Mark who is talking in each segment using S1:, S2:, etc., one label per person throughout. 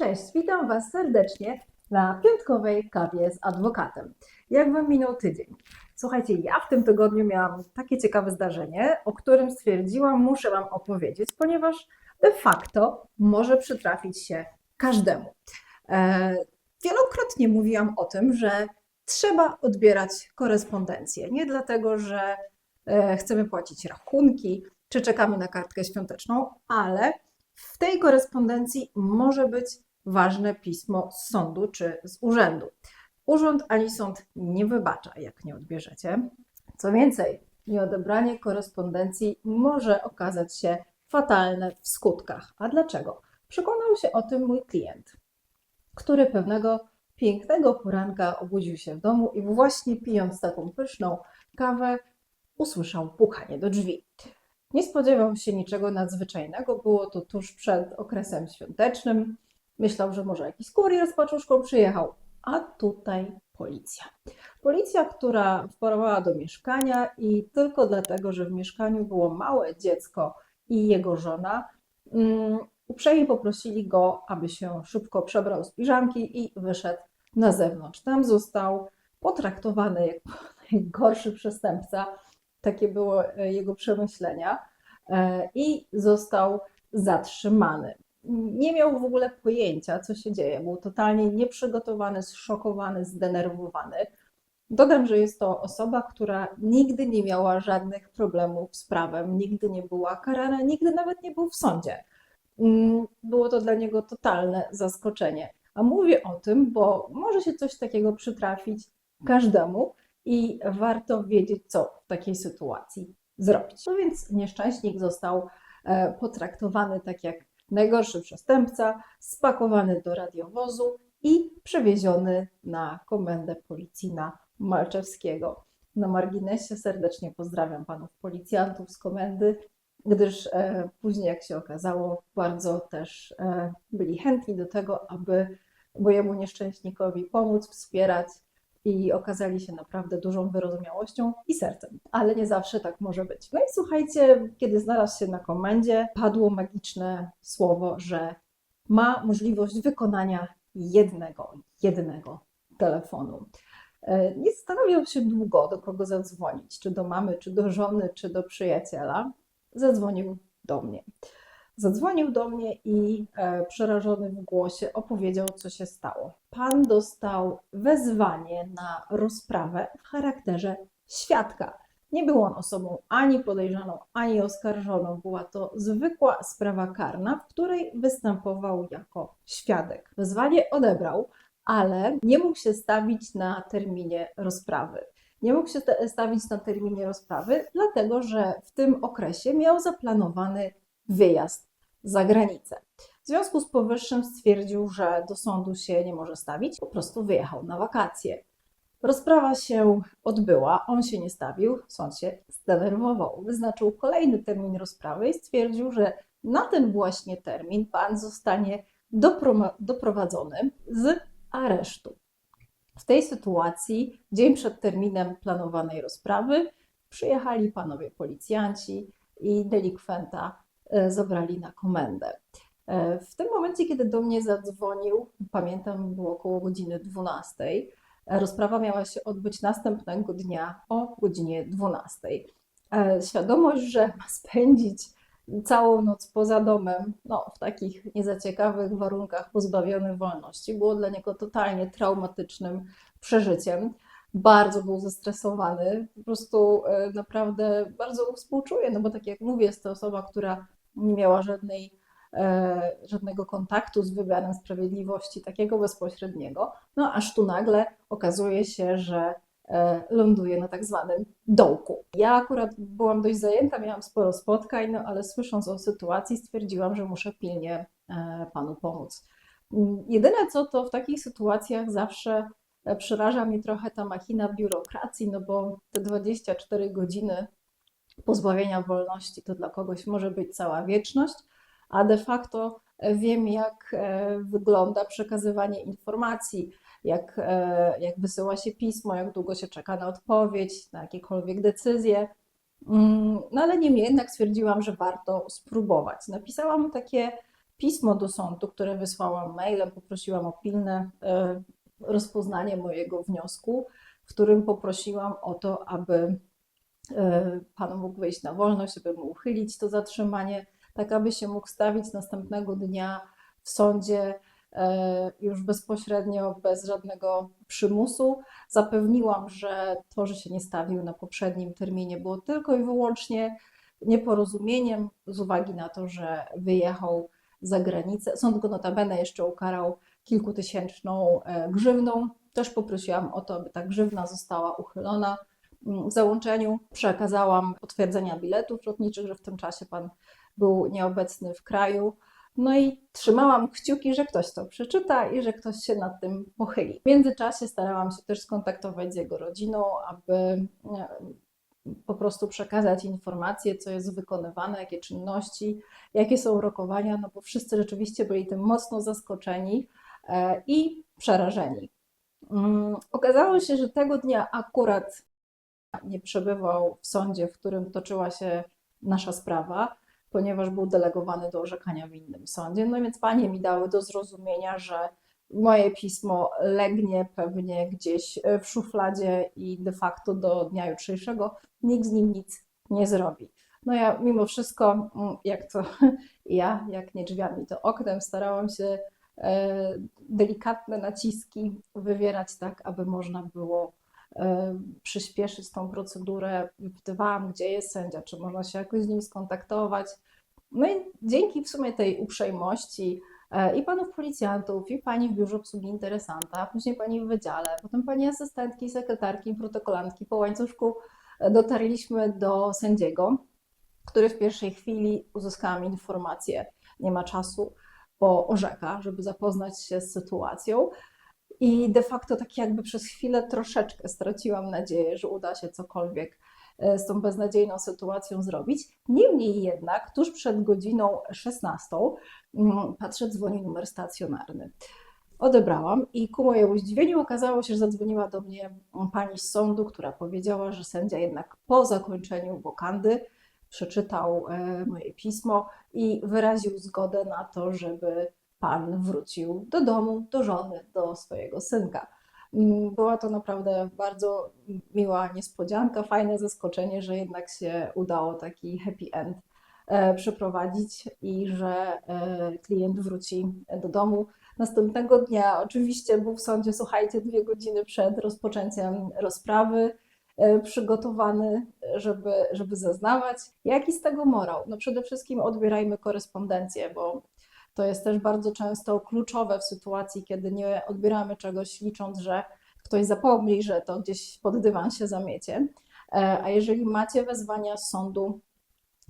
S1: Cześć, witam Was serdecznie na piątkowej kawie z adwokatem. Jak Wam minął tydzień? Słuchajcie, ja w tym tygodniu miałam takie ciekawe zdarzenie, o którym stwierdziłam, muszę Wam opowiedzieć, ponieważ de facto może przytrafić się każdemu. E, wielokrotnie mówiłam o tym, że trzeba odbierać korespondencję. Nie dlatego, że e, chcemy płacić rachunki, czy czekamy na kartkę świąteczną, ale w tej korespondencji może być ważne pismo z sądu czy z urzędu. Urząd ani sąd nie wybacza, jak nie odbierzecie. Co więcej, nieodebranie korespondencji może okazać się fatalne w skutkach. A dlaczego? Przekonał się o tym mój klient, który pewnego pięknego poranka obudził się w domu i właśnie pijąc taką pyszną kawę, usłyszał pukanie do drzwi. Nie spodziewał się niczego nadzwyczajnego, było to tuż przed okresem świątecznym. Myślał, że może jakiś kurier z paczuszką przyjechał, a tutaj policja. Policja, która wparowała do mieszkania i tylko dlatego, że w mieszkaniu było małe dziecko i jego żona, um, uprzejmie poprosili go, aby się szybko przebrał z piżamki i wyszedł na zewnątrz. Tam został potraktowany jak najgorszy przestępca. Takie było jego przemyślenia i został zatrzymany. Nie miał w ogóle pojęcia, co się dzieje. Był totalnie nieprzygotowany, zszokowany, zdenerwowany. Dodam, że jest to osoba, która nigdy nie miała żadnych problemów z prawem, nigdy nie była karana, nigdy nawet nie był w sądzie. Było to dla niego totalne zaskoczenie. A mówię o tym, bo może się coś takiego przytrafić każdemu i warto wiedzieć, co w takiej sytuacji zrobić. No więc nieszczęśnik został potraktowany tak jak najgorszy przestępca, spakowany do radiowozu i przewieziony na komendę policji na Malczewskiego. Na marginesie serdecznie pozdrawiam panów policjantów z komendy, gdyż e, później, jak się okazało, bardzo też e, byli chętni do tego, aby mojemu nieszczęśnikowi pomóc, wspierać i okazali się naprawdę dużą wyrozumiałością i sercem, ale nie zawsze tak może być. No i słuchajcie, kiedy znalazł się na komendzie, padło magiczne słowo, że ma możliwość wykonania jednego, jednego telefonu. E, nie zastanawiał się długo, do kogo zadzwonić, czy do mamy, czy do żony, czy do przyjaciela. Zadzwonił do mnie. Zadzwonił do mnie i e, przerażony w głosie opowiedział, co się stało. Pan dostał wezwanie na rozprawę w charakterze świadka. Nie był on osobą ani podejrzaną, ani oskarżoną. Była to zwykła sprawa karna, w której występował jako świadek. Wezwanie odebrał, ale nie mógł się stawić na terminie rozprawy. Nie mógł się stawić na terminie rozprawy, dlatego że w tym okresie miał zaplanowany wyjazd za granicę. W związku z powyższym stwierdził, że do sądu się nie może stawić, po prostu wyjechał na wakacje. Rozprawa się odbyła, on się nie stawił, sąd się zdenerwował. Wyznaczył kolejny termin rozprawy i stwierdził, że na ten właśnie termin pan zostanie doprowadzony z aresztu. W tej sytuacji, dzień przed terminem planowanej rozprawy, przyjechali panowie policjanci i delikwenta zabrali na komendę. E, w tym momencie, kiedy do mnie zadzwonił, pamiętam, było około godziny 12. E, rozprawa miała się odbyć następnego dnia o godzinie 12. Świadomość, że ma spędzić całą noc poza domem, no, w takich niezaciekawych warunkach, pozbawiony wolności, było dla niego totalnie traumatycznym przeżyciem bardzo był zestresowany. Po prostu naprawdę bardzo współczuję, no bo tak jak mówię, jest to osoba, która nie miała żadnej, e, żadnego kontaktu z wymiarem sprawiedliwości, takiego bezpośredniego, no aż tu nagle okazuje się, że e, ląduje na tak zwanym dołku. Ja akurat byłam dość zajęta, miałam sporo spotkań, no ale słysząc o sytuacji stwierdziłam, że muszę pilnie e, panu pomóc. Mm, jedyne co to w takich sytuacjach zawsze przeraża mnie trochę ta machina biurokracji, no bo te 24 godziny pozbawienia wolności to dla kogoś może być cała wieczność, a de facto wiem, jak e, wygląda przekazywanie informacji, jak, e, jak wysyła się pismo, jak długo się czeka na odpowiedź, na jakiekolwiek decyzje. Mm, no ale niemniej jednak stwierdziłam, że warto spróbować. Napisałam takie pismo do sądu, które wysłałam mailem, poprosiłam o pilne e, rozpoznanie mojego wniosku, w którym poprosiłam o to, aby e, pan mógł wyjść na wolność, żeby mu uchylić to zatrzymanie, tak aby się mógł stawić następnego dnia w sądzie e, już bezpośrednio, bez żadnego przymusu. Zapewniłam, że to, że się nie stawił na poprzednim terminie, było tylko i wyłącznie nieporozumieniem z uwagi na to, że wyjechał za granicę. Sąd go notabene jeszcze ukarał kilkutysięczną e, grzywną. Też poprosiłam o to, aby ta grzywna została uchylona. W załączeniu przekazałam potwierdzenia biletów lotniczych, że w tym czasie pan był nieobecny w kraju. No i trzymałam kciuki, że ktoś to przeczyta i że ktoś się nad tym pochyli. W międzyczasie starałam się też skontaktować z jego rodziną, aby e, po prostu przekazać informacje, co jest wykonywane, jakie czynności, jakie są rokowania, no bo wszyscy rzeczywiście byli tym mocno zaskoczeni e, i przerażeni. Mm, Okazało się, że tego dnia akurat nie przebywał w sądzie, w którym toczyła się nasza sprawa, ponieważ był delegowany do orzekania w innym sądzie. No więc panie mi dały do zrozumienia, że moje pismo legnie pewnie gdzieś w szufladzie i de facto do dnia jutrzejszego nikt z nim nic nie zrobi. No ja mimo wszystko, mm, jak to ja, jak nie drzwiami, to oknem, starałam się e, delikatne naciski wywierać tak, aby można było przyspieszyć tą procedurę. Wypytywałam, gdzie jest sędzia, czy można się jakoś z nim skontaktować. No i dzięki w sumie tej uprzejmości e, i panów policjantów, i pani w biurze obsługi interesanta, później pani w wydziale, potem pani asystentki, sekretarki, protokolantki po łańcuszku e, dotarliśmy do sędziego, który w pierwszej chwili uzyskałam informację, nie ma czasu, bo orzeka, żeby zapoznać się z sytuacją. I de facto tak jakby przez chwilę troszeczkę straciłam nadzieję, że uda się cokolwiek e, z tą beznadziejną sytuacją zrobić. Niemniej jednak, tuż przed godziną 16, mm, patrzę, dzwoni numer stacjonarny. Odebrałam i ku mojemu zdziwieniu okazało się, że zadzwoniła do mnie pani z sądu, która powiedziała, że sędzia jednak po zakończeniu wokandy przeczytał e, moje pismo i wyraził zgodę na to, żeby pan wrócił do domu, do żony, do swojego synka. Mm, Była to naprawdę bardzo miła niespodzianka, fajne zaskoczenie, że jednak się udało taki happy end e, przeprowadzić i że e, klient wróci do domu. Następnego dnia oczywiście był w sądzie, słuchajcie, dwie godziny przed rozpoczęciem rozprawy, e, przygotowany, żeby, żeby zeznawać. Jaki z tego morał? No przede wszystkim odbierajmy korespondencję, bo to jest też bardzo często kluczowe w sytuacji, kiedy nie odbieramy czegoś, licząc, że ktoś zapomni, że to gdzieś pod dywan się zamiecie. E, A jeżeli macie wezwania z sądu,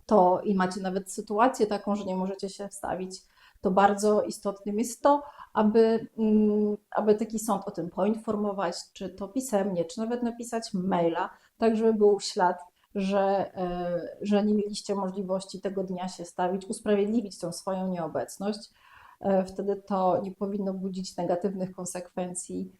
S1: to i macie nawet sytuację taką, że nie możecie się wstawić, to bardzo istotnym jest to, aby, mm, aby taki sąd o tym poinformować, czy to pisemnie, czy nawet napisać maila, tak żeby był ślad, że, e, że nie mieliście możliwości tego dnia się stawić, usprawiedliwić tą swoją nieobecność. E, Wtedy to nie powinno budzić negatywnych konsekwencji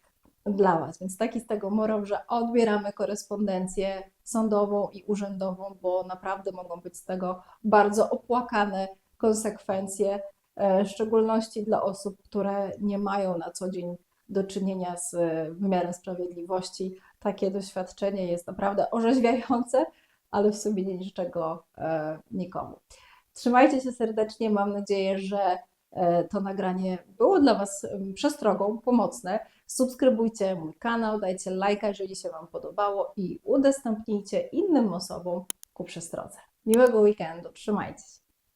S1: dla Was. Więc taki z tego morał, że odbieramy korespondencję sądową i urzędową, bo naprawdę mogą być z tego bardzo opłakane konsekwencje, e, w szczególności dla osób, które nie mają na co dzień do czynienia z wymiarem sprawiedliwości. Takie doświadczenie jest naprawdę orzeźwiające, ale w sumie nie życzę go e, nikomu. Trzymajcie się serdecznie. Mam nadzieję, że e, to nagranie było dla Was przestrogą, pomocne. Subskrybujcie mój kanał, dajcie lajka, jeżeli się Wam podobało i udostępnijcie innym osobom ku przestrodze. Miłego weekendu, trzymajcie się.